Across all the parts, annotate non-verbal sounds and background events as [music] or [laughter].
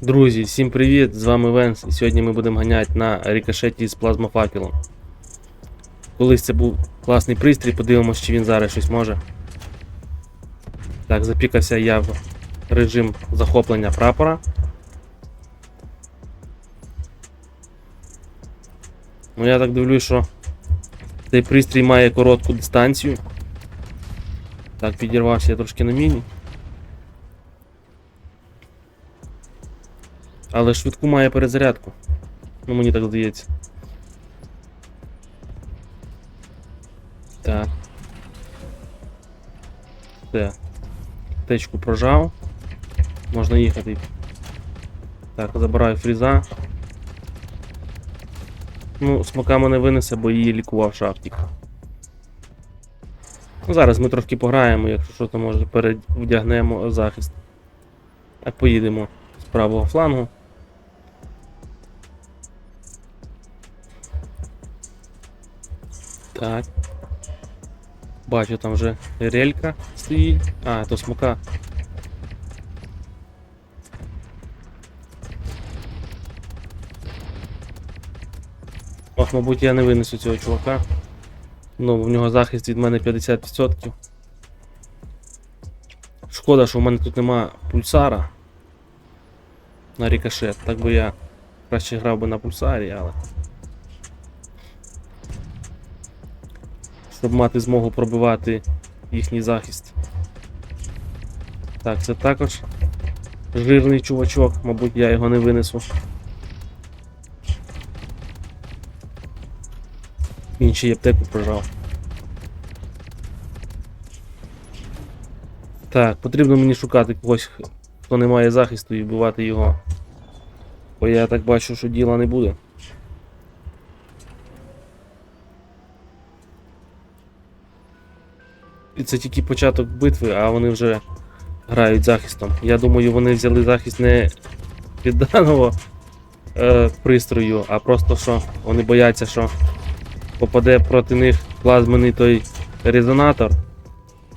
Друзі, всім привіт! З вами Венс, і сьогодні ми будемо ганяти на рикошеті з плазмофакелом. Колись це був класний пристрій, подивимось, чи він зараз щось може. Так, запікався я в режим захоплення прапора. Ну я так дивлюсь, що цей пристрій має коротку дистанцію. Так, підірвався я трошки на міні. Але швидку має перезарядку. Ну мені так здається. Так. Все. Течку прожав. Можна їхати. Так, забираю фріза. Ну, смока мене винесе, бо її лікував шафтик. Ну, зараз ми трошки пограємо, якщо що, то може перевдягнемо захист. Так, поїдемо з правого флангу. Так. Бачу, там вже релька стоїть. А, то смока. Ох, мабуть, я не винесу цього чувака. Ну, в нього захист від мене 50%. Шкода, що в мене тут нема пульсара на рикошет. Так би я краще грав би на пульсарі, але. Щоб мати змогу пробивати їхній захист. Так, це також жирний чувачок, мабуть, я його не винесу. Ще аптеку прожав. Так, потрібно мені шукати когось, хто не має захисту і вбивати його. Бо я так бачу, що діла не буде. І це тільки початок битви, а вони вже грають захистом. Я думаю, вони взяли захист не від даного е, пристрою, а просто що вони бояться, що попаде проти них плазмений той резонатор,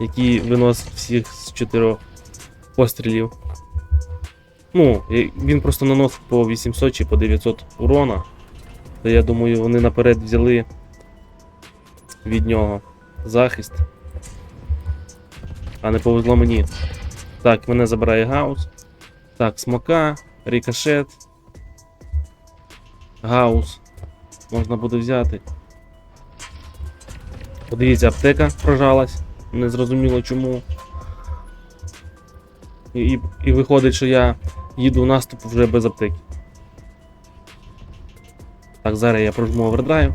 який виносить всіх з чотирьох пострілів. Ну, він просто наносить по 800 чи по 900 урона. То я думаю, вони наперед взяли від нього захист. А не повезло мені. Так, мене забирає гаус. Так, смока, рикошет. Гаус. Можна буде взяти. Подивіться, аптека прожалась. Незрозуміло чому. І, і, і виходить, що я їду в наступ вже без аптеки. Так, зараз я прожму овердрайв.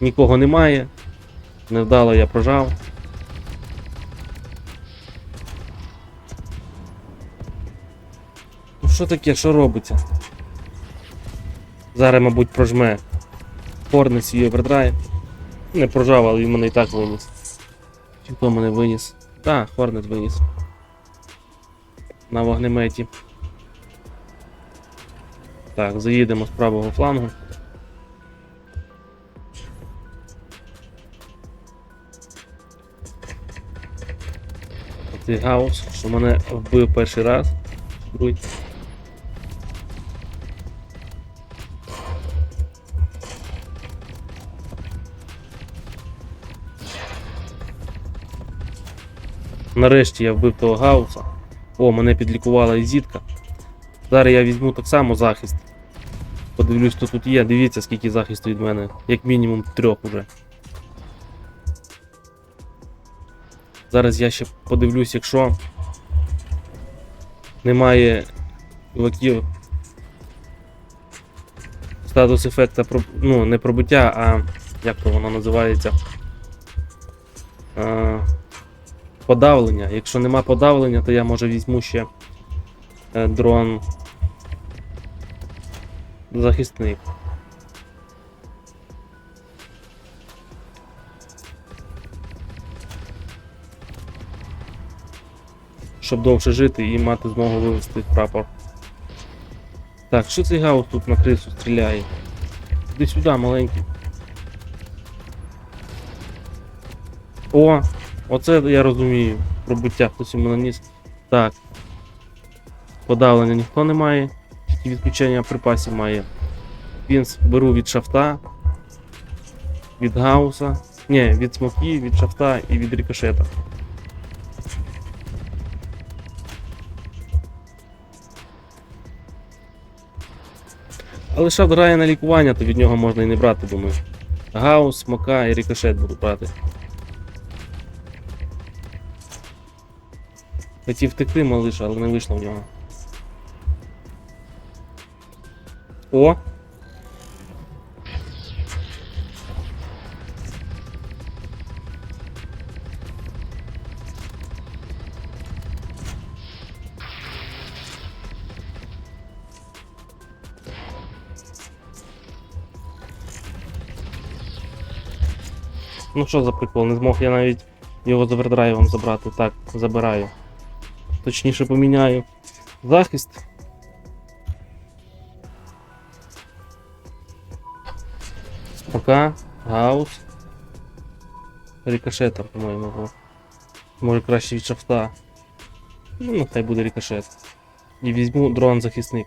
Нікого немає. Невдало я прожав. Ну що таке, що робиться? Зараз, мабуть, прожме Хорни свій овердрайв. Не прожав, але він мене і так виніс. Чи хто мене виніс? Так, Хорнет виніс. На вогнеметі. Так, заїдемо з правого флангу. Цей гаус, що мене вбив перший раз. Другий. Нарешті я вбив того гауса. О, мене підлікувала і зітка. Зараз я візьму так само захист. Подивлюсь, хто тут є. Дивіться, скільки захисту від мене. Як мінімум трьох уже. Зараз я ще подивлюсь, якщо немає чуваків статус ефекта ну, не пробиття, а як то воно називається? Подавлення. Якщо нема подавлення, то я може візьму ще е, дрон захисник. Щоб довше жити і мати змогу вивести прапор. Так, що цей гаус тут на крису стріляє? Іди сюди, маленький. О! Оце я розумію. Пробуття хтось йому наніс. Так. Подавлення ніхто не має, тільки відключення припасів має. Пінс беру від шафта, від гауса. Ні, від смоки, від шафта і від рикошета. Але шафт грає на лікування, то від нього можна і не брати, думаю. Гаус, Мака і рикошет буду брати. Хотів втекти малиш, але не вийшло в нього. О! Ну що за прикол, не змог я навіть його з овердрайвом забрати. Так, забираю. Точніше поміняю. Захист. Спока, гаус. Рикошета, по-моєму. Може краще від шафта. Ну, нехай буде рикошет. І візьму дрон захисник.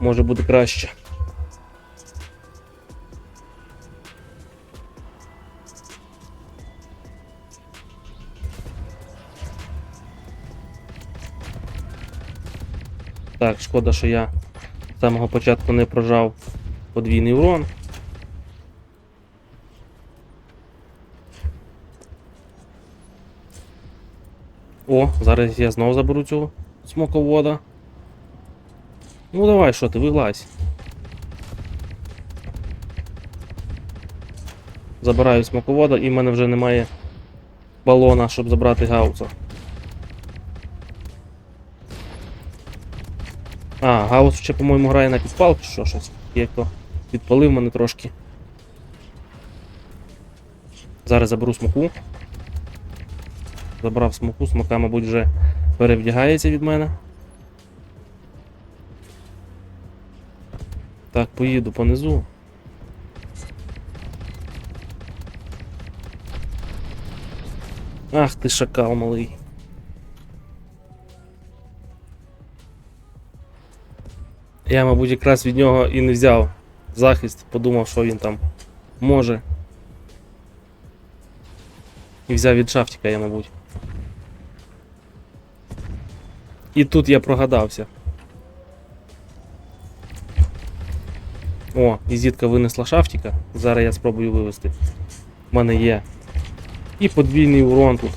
Може буде краще. Так, шкода, що я з самого початку не прожав подвійний урон. О, зараз я знову заберу цього смоковода. Ну давай, що ти, вилазь. Забираю смоковода і в мене вже немає балона, щоб забрати гауса. А, Гаус ще, по-моєму, грає на підпал що щось. Як то підпалив мене трошки. Зараз заберу смоку. Забрав смоку, смока, мабуть, вже перевдягається від мене. Так, поїду понизу. Ах ти шакал малий. Я, мабуть, якраз від нього і не взяв захист, подумав, що він там може. І взяв від шафтика я, мабуть. І тут я прогадався. О, і зітка винесла шафтика. Зараз я спробую вивести. У мене є. І подвійний урон тут.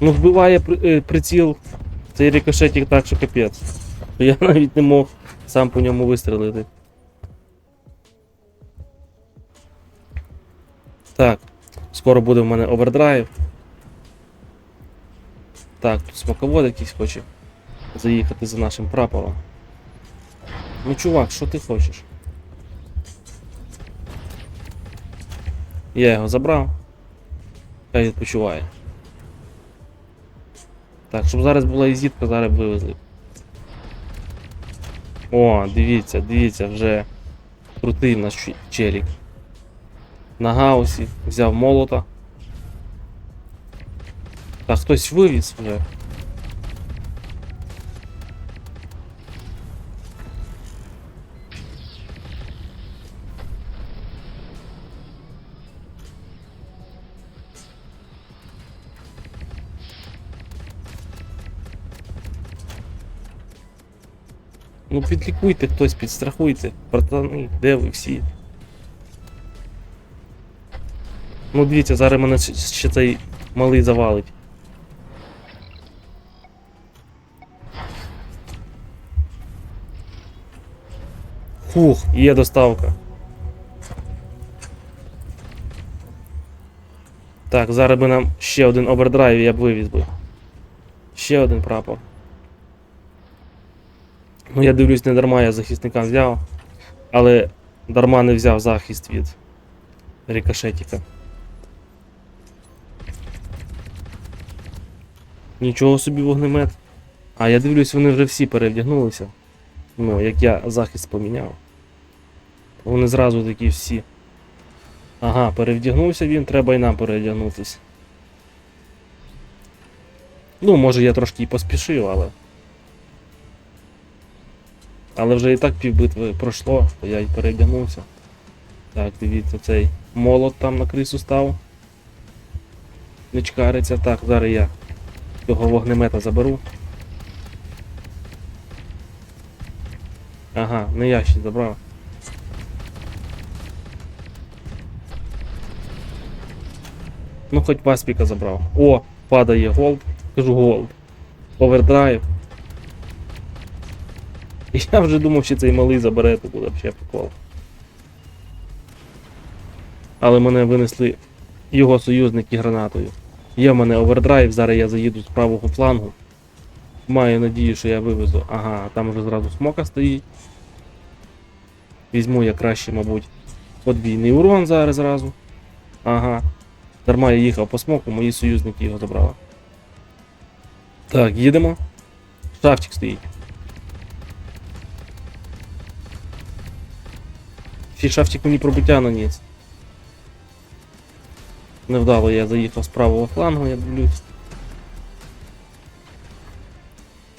Ну, вбиває е, приціл цей рикошетик так, що капець. Що [laughs] Я навіть не мог сам по ньому вистрелити. Так, скоро буде в мене овердрайв. Так, тут смаковод якийсь хоче заїхати за нашим прапором. Ну, чувак, що ти хочеш? Я його забрав. Хай відпочиває. Так, щоб зараз була і зітка, зараз вивезли. О, дивіться, дивіться, вже крутий наш челік. На гаусі взяв молота. Та хтось вивіз вже. Ну підлікуйте хтось, підстрахуйте. Братани, де ви всі? Ну дивіться, зараз мене ще- цей малий завалить. Фух, є доставка. Так, зараз би нам ще один овердрайв я б вивіз би. Ще один прапор. Ну, я дивлюсь, не дарма я захисникам взяв, але дарма не взяв захист від рикошетіка. Нічого собі вогнемет. А я дивлюсь, вони вже всі перевдягнулися. Ну, як я захист поміняв. Вони зразу такі всі. Ага, перевдягнувся він, треба і нам перевдягнутися. Ну, може я трошки і поспішив, але. Але вже і так півбитви пройшло, то я й передягнувся. Так, дивіться, цей молот там на крису став. Не чкариться. Так, зараз я цього вогнемета заберу. Ага, не я ще забрав. Ну, хоч паспіка забрав. О, падає голд. Кажу голд. Овердрайв. Я вже думав, що цей малий забере, то буде ще прикол. Але мене винесли його союзники гранатою. Є в мене овердрайв, зараз я заїду з правого флангу. Маю надію, що я вивезу. Ага, там вже зразу смока стоїть. Візьму я краще, мабуть, подвійний урон зараз зразу. Ага. Дарма я їхав по смоку, мої союзники його забрали. Так, їдемо. Шафтик стоїть. Ще шафтик мені пробиття наніс. Невдало я заїхав з правого флангу, я дивлюсь.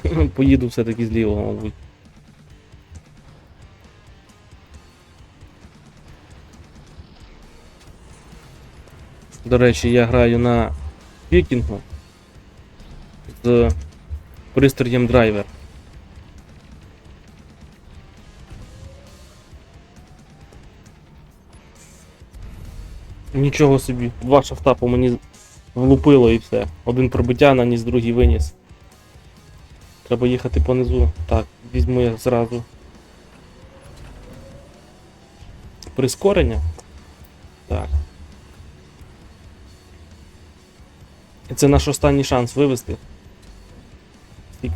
[laughs] Поїду все-таки з лівого, мабуть. До речі, я граю на вікінгу з пристроєм драйвер. Нічого собі, два шафта по мені влупило і все. Один пробиття наніс, другий виніс. Треба їхати понизу. Так, візьму я зразу. Прискорення. Так. І це наш останній шанс вивести. І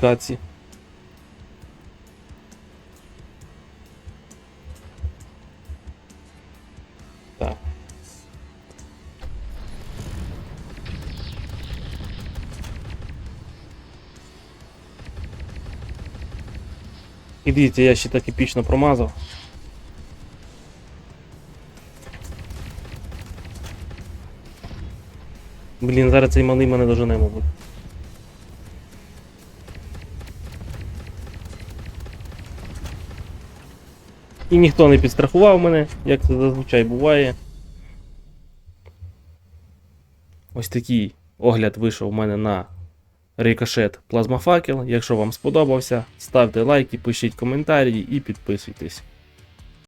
І дивіться, я ще так епічно промазав. Блін, зараз цей малий мене дожене, мабуть. І ніхто не підстрахував мене, як це зазвичай буває. Ось такий огляд вийшов у мене на Рикошет Плазмофакел. Якщо вам сподобався, ставте лайки, пишіть коментарі і підписуйтесь.